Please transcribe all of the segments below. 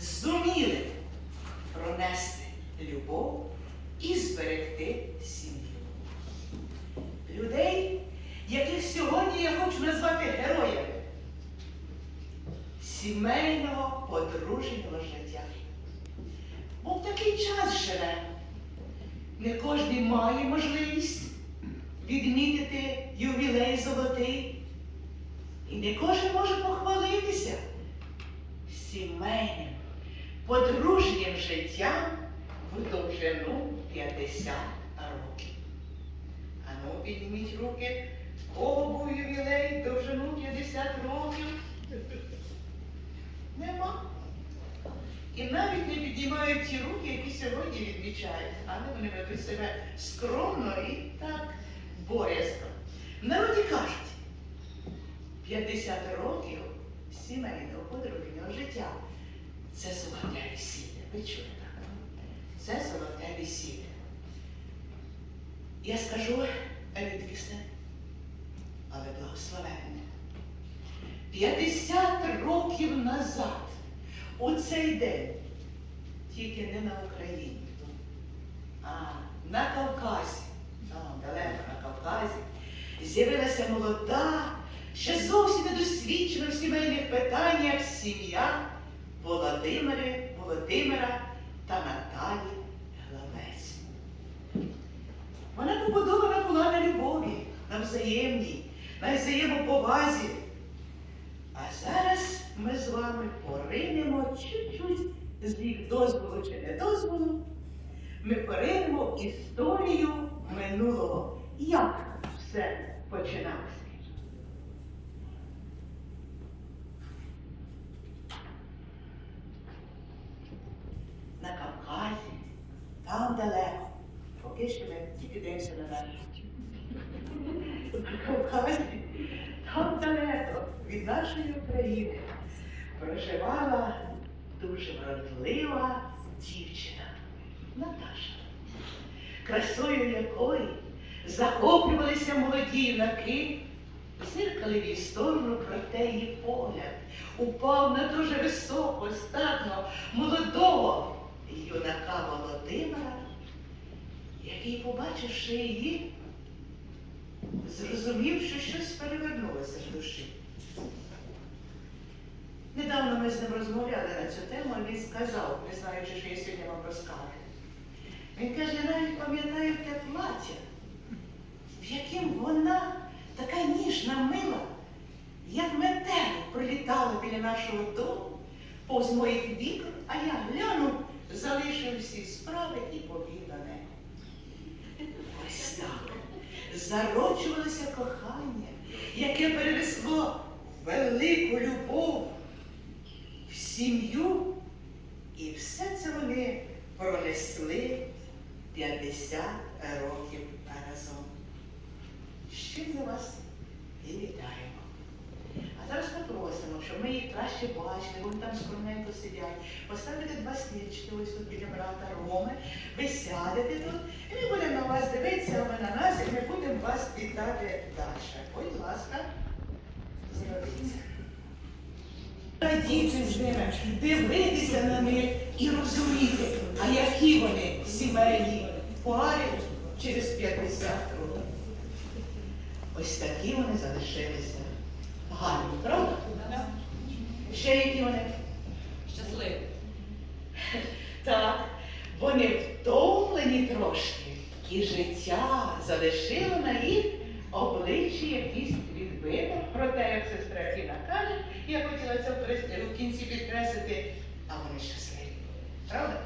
зуміли пронести любов і зберегти сім'ю. Людей, яких сьогодні я хочу назвати героями сімейного подружнього життя. Бо в такий час живе. Не кожен має можливість відмітити ювілей золотий. І не кожен може похвалитися сімейним, подружнім життям в довжину 50 років. Ану, підніміть руки, кого був ювілей довжину 50 років. Нема. І навіть не піднімають ті руки, які сьогодні відмічають, але вони ведуть себе скромно і так боязко. Народі кажуть, 50 років сімейного подружнього життя це золоте весілля. Ви чуєте? Це золоте весілля. Я скажу рідкісне, але благословенне. 50 років назад, у цей день, тільки не на Україні, а на Кавказі, там далеко на Кавказі, з'явилася молода, ще зовсім недосвідчена в сімейних питаннях сім'я Володимири, Володимира та Наталі Главець. Вона побудована була на любові, на взаємній, на взаємоповазі. А зараз ми з вами поринемо чуть-чуть з їх дозволу чи не дозволу. Ми поринемо історію минулого. Як все починалося? На Кавказі, там далеко. Поки що ми тільки дивимося на наш. На Кавказі, там далеко від нашої України проживала дуже вродлива дівчина Наташа, красою якої захоплювалися молоді юнаки, зиркали в її сторону, проте її погляд упав на дуже високо, статно, молодого юнака Володимира, який, побачивши її, зрозумів, що щось перевернулося в душі. Недавно ми з ним розмовляли на цю тему, і він сказав, не знаючи, що я сьогодні вам розкажу. Він каже, я навіть пам'ятаю те плаття, в яким вона така ніжна, мила, як метелик пролітала біля нашого дому, повз моїх вікон, а я глянув, залишив всі справи і побіг до неї. Ось так зароджувалося кохання, яке переросло велику любов, в сім'ю, і все це вони пронесли 50 років разом. Ще за вас і вітаємо. А зараз попросимо, щоб ми їх краще бачили, вони там скромненько сидять. Поставити два стільчики ось тут біля брата Роми. Ви сядете тут, і ми будемо на вас дивитися, а ви на нас, і ми будемо вас вітати далі. Будь ласка, зробіть. Радіти з ними, дивитися на них і розуміти, а які вони сімейні пари через 50 років. Ось такі вони залишилися. Гарні, правда? Ще які вони? Щасливий. Так, вони втомлені трошки, і життя залишило на їх обличчі якісь відбиток. Проте, як сестра Фіна каже, я хотіла це в кінці підкреслити, а вони щасливі. Правда?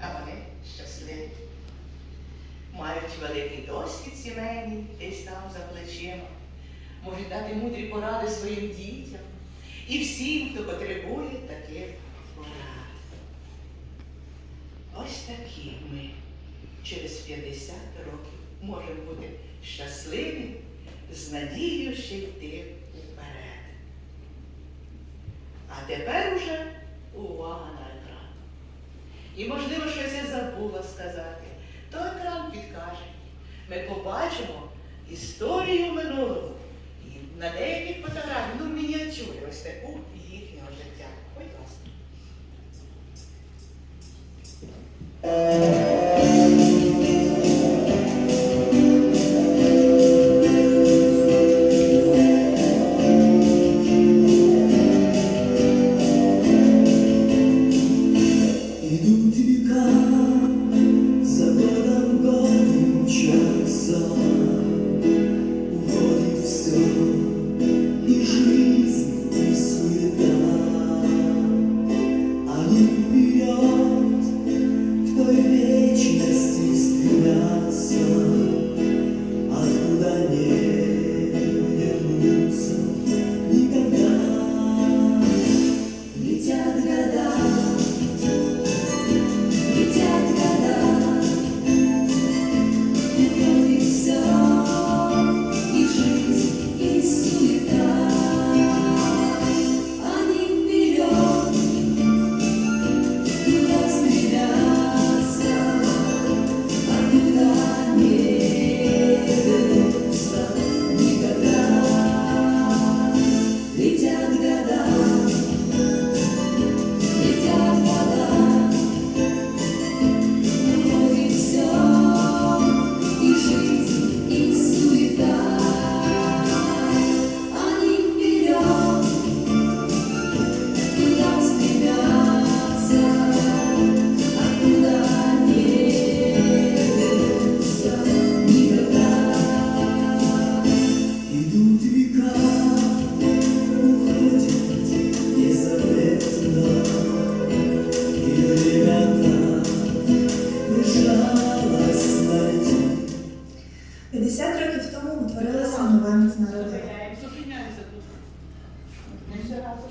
А вони щасливі. Мають великий досвід сімейний, десь там за плечима. Можуть дати мудрі поради своїм дітям і всім, хто потребує таких порад. Ось такі ми через 50 років можемо бути щасливі, з надією ще йти вперед. А тепер уже увага на екран. І, можливо, щось я забула сказати, то екран підкаже. Ми побачимо історію минулого. І на деяких фотографіях, ну, мініатюри, ось таку їхнього життя. Будь ласка. Ой,